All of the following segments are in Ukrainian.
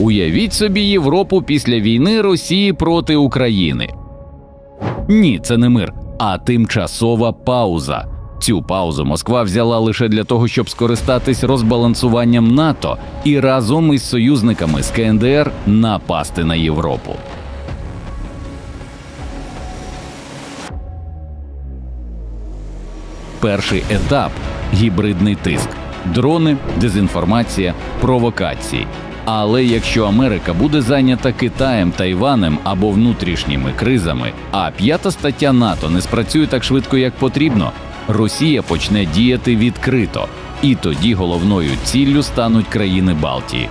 Уявіть собі Європу після війни Росії проти України. Ні, це не мир, а тимчасова пауза. Цю паузу Москва взяла лише для того, щоб скористатись розбалансуванням НАТО і разом із союзниками з КНДР напасти на Європу. Перший етап гібридний тиск, дрони, дезінформація, провокації. Але якщо Америка буде зайнята Китаєм, Тайванем або внутрішніми кризами, а п'ята стаття НАТО не спрацює так швидко, як потрібно, Росія почне діяти відкрито, і тоді головною ціллю стануть країни Балтії.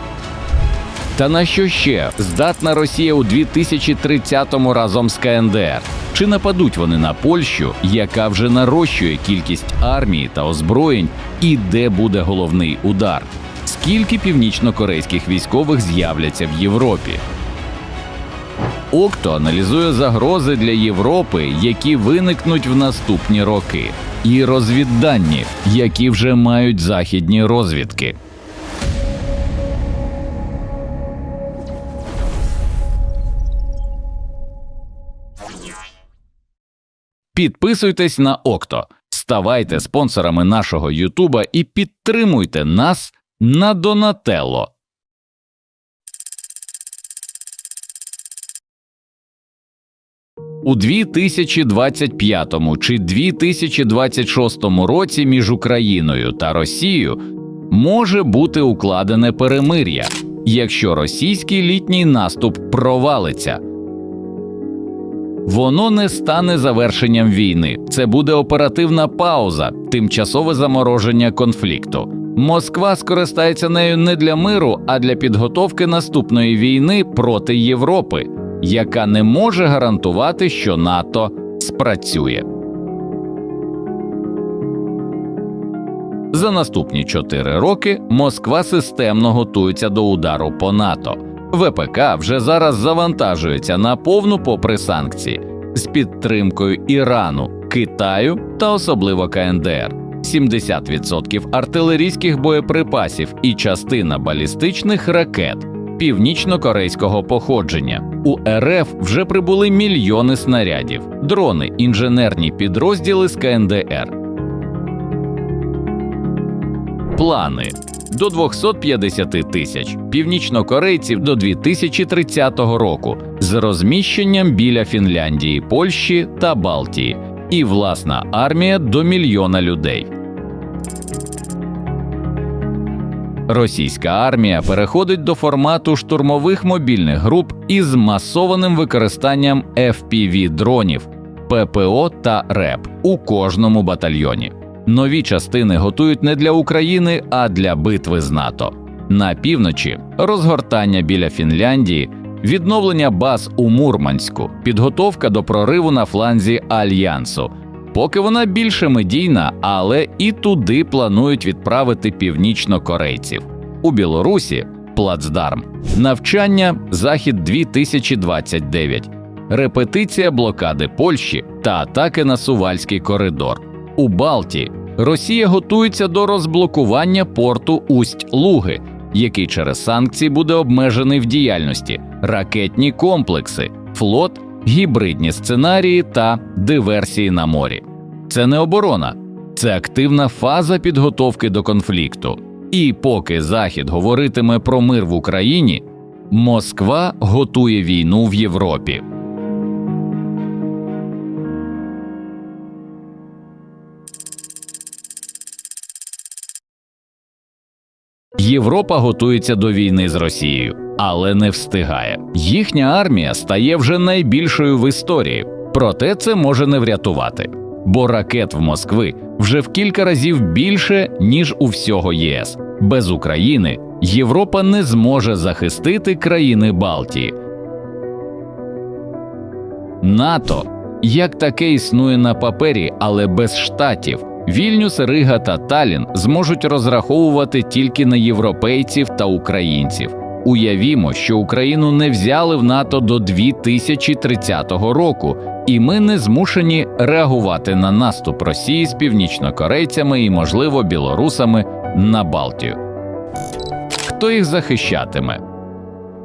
Та на що ще здатна Росія у 2030-му разом з КНДР? Чи нападуть вони на Польщу, яка вже нарощує кількість армії та озброєнь, і де буде головний удар? Скільки північно-корейських військових з'являться в Європі? Окто аналізує загрози для Європи, які виникнуть в наступні роки, і розвіддані, які вже мають західні розвідки. Підписуйтесь на Окто, ставайте спонсорами нашого Ютуба і підтримуйте нас на Донателло. У 2025 чи 2026 році між Україною та Росією може бути укладене перемир'я, якщо російський літній наступ провалиться. Воно не стане завершенням війни. Це буде оперативна пауза, тимчасове замороження конфлікту. Москва скористається нею не для миру, а для підготовки наступної війни проти Європи, яка не може гарантувати, що НАТО спрацює. За наступні чотири роки Москва системно готується до удару по НАТО. ВПК вже зараз завантажується на повну попри санкції з підтримкою Ірану, Китаю та особливо КНДР. 70% артилерійських боєприпасів і частина балістичних ракет північно-корейського походження. У РФ вже прибули мільйони снарядів, дрони, інженерні підрозділи з КНДР. Плани до 250 тисяч північнокорейців до 2030 року з розміщенням біля Фінляндії, Польщі та Балтії, і власна армія до мільйона людей. Російська армія переходить до формату штурмових мобільних груп із масованим використанням fpv дронів, ППО та РЕП у кожному батальйоні. Нові частини готують не для України, а для битви з НАТО. На півночі розгортання біля Фінляндії, відновлення баз у Мурманську, підготовка до прориву на фланзі Альянсу. Поки вона більше медійна, але і туди планують відправити північнокорейців. У Білорусі плацдарм, навчання Захід 2029, репетиція блокади Польщі та атаки на Сувальський коридор. У Балті Росія готується до розблокування порту Усть-Луги, який через санкції буде обмежений в діяльності, ракетні комплекси, флот, гібридні сценарії та диверсії на морі. Це не оборона, це активна фаза підготовки до конфлікту. І поки Захід говоритиме про мир в Україні, Москва готує війну в Європі. Європа готується до війни з Росією, але не встигає. Їхня армія стає вже найбільшою в історії, проте це може не врятувати, бо ракет в Москви вже в кілька разів більше ніж у всього ЄС. Без України Європа не зможе захистити країни Балтії. НАТО як таке існує на папері, але без штатів. Вільнюс, Рига та Талін зможуть розраховувати тільки на європейців та українців. Уявімо, що Україну не взяли в НАТО до 2030 року, і ми не змушені реагувати на наступ Росії з північнокорейцями і, можливо, білорусами на Балтію. Хто їх захищатиме?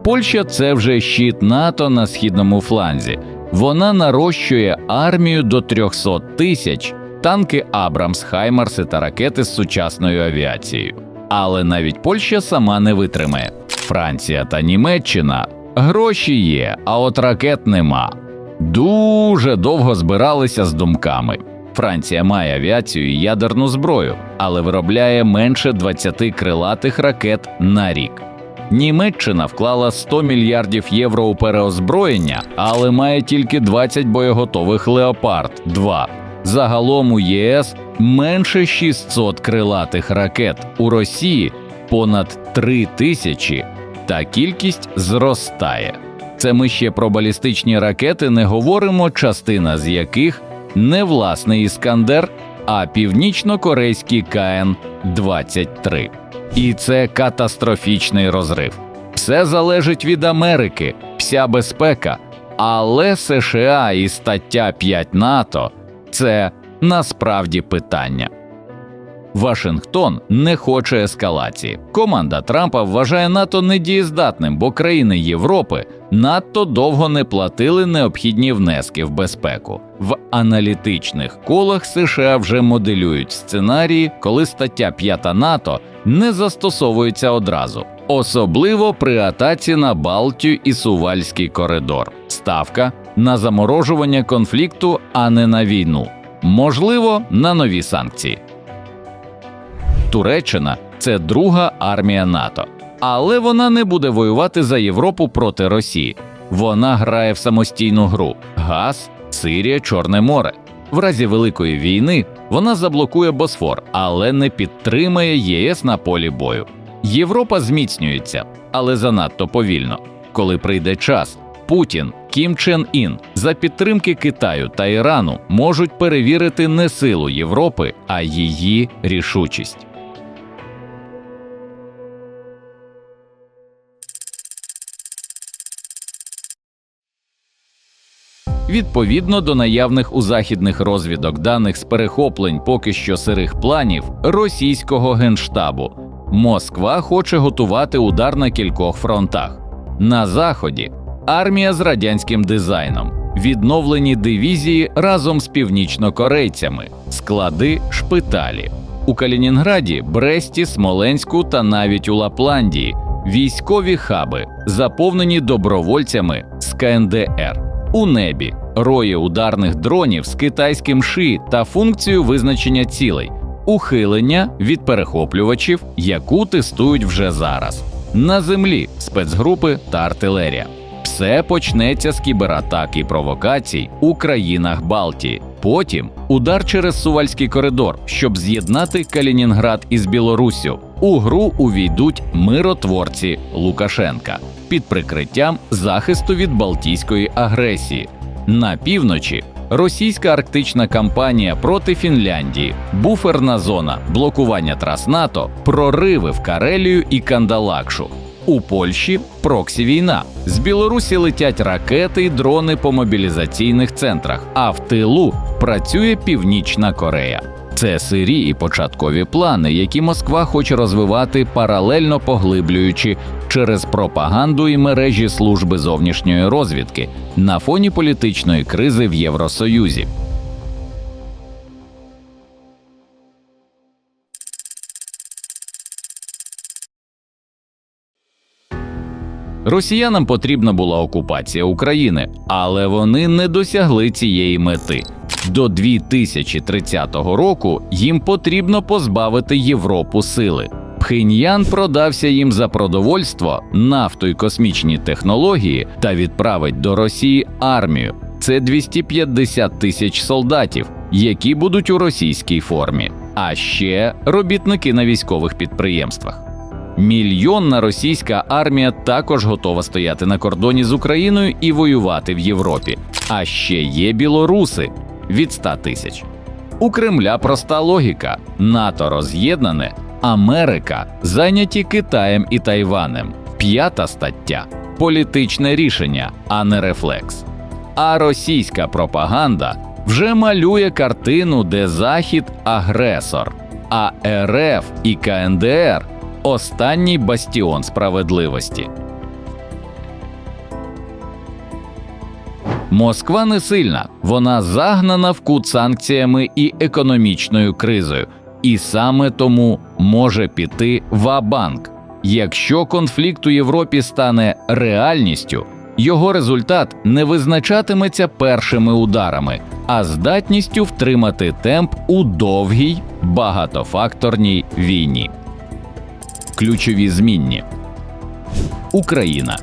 Польща це вже щит НАТО на східному фланзі. Вона нарощує армію до 300 тисяч, танки Абрамс, Хаймарси та ракети з сучасною авіацією. Але навіть Польща сама не витримає. Франція та Німеччина гроші є, а от ракет нема. Дуже довго збиралися з думками. Франція має авіацію і ядерну зброю, але виробляє менше 20 крилатих ракет на рік. Німеччина вклала 100 мільярдів євро у переозброєння, але має тільки 20 боєготових Леопард 2. Загалом у ЄС менше 600 крилатих ракет, у Росії понад 3 тисячі, та кількість зростає. Це ми ще про балістичні ракети не говоримо, частина з яких не власний Іскандер, а північно-корейський КН-23. І це катастрофічний розрив. Все залежить від Америки, вся безпека. Але США і стаття 5 НАТО це насправді питання. Вашингтон не хоче ескалації. Команда Трампа вважає НАТО недієздатним, бо країни Європи надто довго не платили необхідні внески в безпеку. В аналітичних колах США вже моделюють сценарії, коли стаття 5 НАТО не застосовується одразу, особливо при атаці на Балтію і Сувальський коридор. Ставка на заморожування конфлікту, а не на війну, можливо, на нові санкції. Туреччина це друга армія НАТО, але вона не буде воювати за Європу проти Росії. Вона грає в самостійну гру: газ, Сирія, Чорне море. В разі великої війни вона заблокує Босфор, але не підтримає ЄС на полі бою. Європа зміцнюється, але занадто повільно. Коли прийде час, Путін, Кім Чен Ін за підтримки Китаю та Ірану можуть перевірити не силу Європи, а її рішучість. Відповідно до наявних у західних розвідок даних з перехоплень поки що сирих планів російського генштабу, Москва хоче готувати удар на кількох фронтах. На заході армія з радянським дизайном, відновлені дивізії разом з північнокорейцями, склади, шпиталі. У Калінінграді, Бресті, Смоленську та навіть у Лапландії військові хаби, заповнені добровольцями з КНДР. У небі рої ударних дронів з китайським ши та функцією визначення цілей, ухилення від перехоплювачів, яку тестують вже зараз. На землі спецгрупи та артилерія. Все почнеться з кібератак і провокацій у країнах Балтії. Потім удар через Сувальський коридор, щоб з'єднати Калінінград із Білоруссю. У гру увійдуть миротворці Лукашенка під прикриттям захисту від Балтійської агресії. На півночі російська арктична кампанія проти Фінляндії, буферна зона, блокування трас НАТО, прориви в Карелію і Кандалакшу. У Польщі проксі війна. З Білорусі летять ракети й дрони по мобілізаційних центрах, а в тилу працює Північна Корея. Це сирі і початкові плани, які Москва хоче розвивати паралельно поглиблюючи через пропаганду і мережі служби зовнішньої розвідки на фоні політичної кризи в Євросоюзі. Росіянам потрібна була окупація України, але вони не досягли цієї мети. До 2030 року їм потрібно позбавити Європу сили. Пхеньян продався їм за продовольство, нафту й космічні технології та відправить до Росії армію. Це 250 тисяч солдатів, які будуть у російській формі, а ще робітники на військових підприємствах. Мільйонна російська армія також готова стояти на кордоні з Україною і воювати в Європі. А ще є білоруси від 100 тисяч. У Кремля проста логіка: НАТО роз'єднане, Америка зайняті Китаєм і Тайванем. П'ята стаття політичне рішення, а не рефлекс. А російська пропаганда вже малює картину, де Захід агресор, а РФ і КНДР останній бастіон справедливості. Москва не сильна, вона загнана в кут санкціями і економічною кризою, і саме тому може піти ва-банк. Якщо конфлікт у Європі стане реальністю, його результат не визначатиметься першими ударами, а здатністю втримати темп у довгій багатофакторній війні. Ключові змінні Україна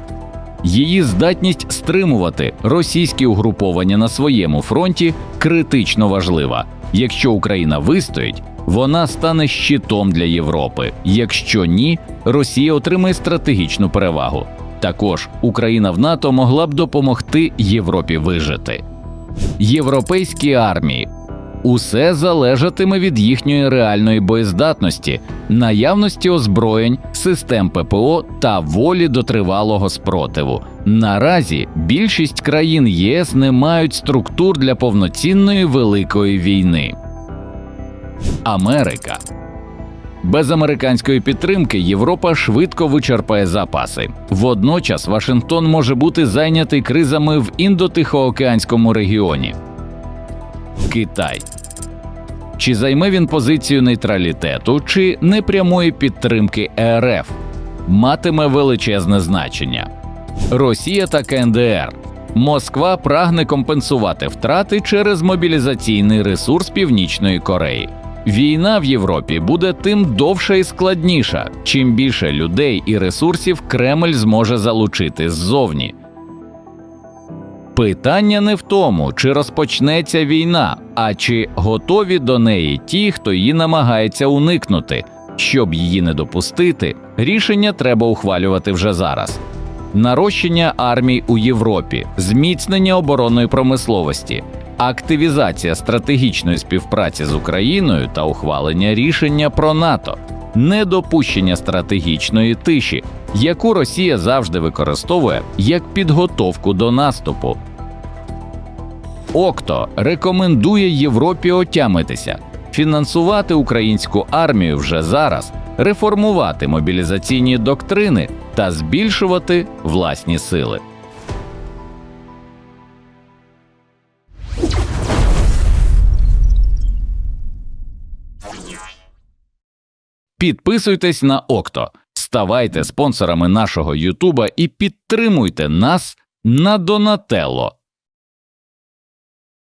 Її здатність стримувати російські угруповання на своєму фронті критично важлива. Якщо Україна вистоїть, вона стане щитом для Європи. Якщо ні, Росія отримає стратегічну перевагу. Також Україна в НАТО могла б допомогти Європі вижити. Європейські армії усе залежатиме від їхньої реальної боєздатності, наявності озброєнь, систем ППО та волі до тривалого спротиву. Наразі більшість країн ЄС не мають структур для повноцінної великої війни. Америка без американської підтримки Європа швидко вичерпає запаси. Водночас Вашингтон може бути зайнятий кризами в індотихоокеанському регіоні. Китай чи займе він позицію нейтралітету чи непрямої підтримки РФ матиме величезне значення. Росія та КНДР. Москва прагне компенсувати втрати через мобілізаційний ресурс Північної Кореї. Війна в Європі буде тим довша і складніша, чим більше людей і ресурсів Кремль зможе залучити ззовні. Питання не в тому, чи розпочнеться війна, а чи готові до неї ті, хто її намагається уникнути. Щоб її не допустити, рішення треба ухвалювати вже зараз. Нарощення армій у Європі, зміцнення оборонної промисловості, активізація стратегічної співпраці з Україною та ухвалення рішення про НАТО, недопущення стратегічної тиші, яку Росія завжди використовує як підготовку до наступу. Окто рекомендує Європі отямитися, фінансувати українську армію вже зараз, реформувати мобілізаційні доктрини та збільшувати власні сили. Підписуйтесь на Окто, ставайте спонсорами нашого Ютуба і підтримуйте нас на Донателло.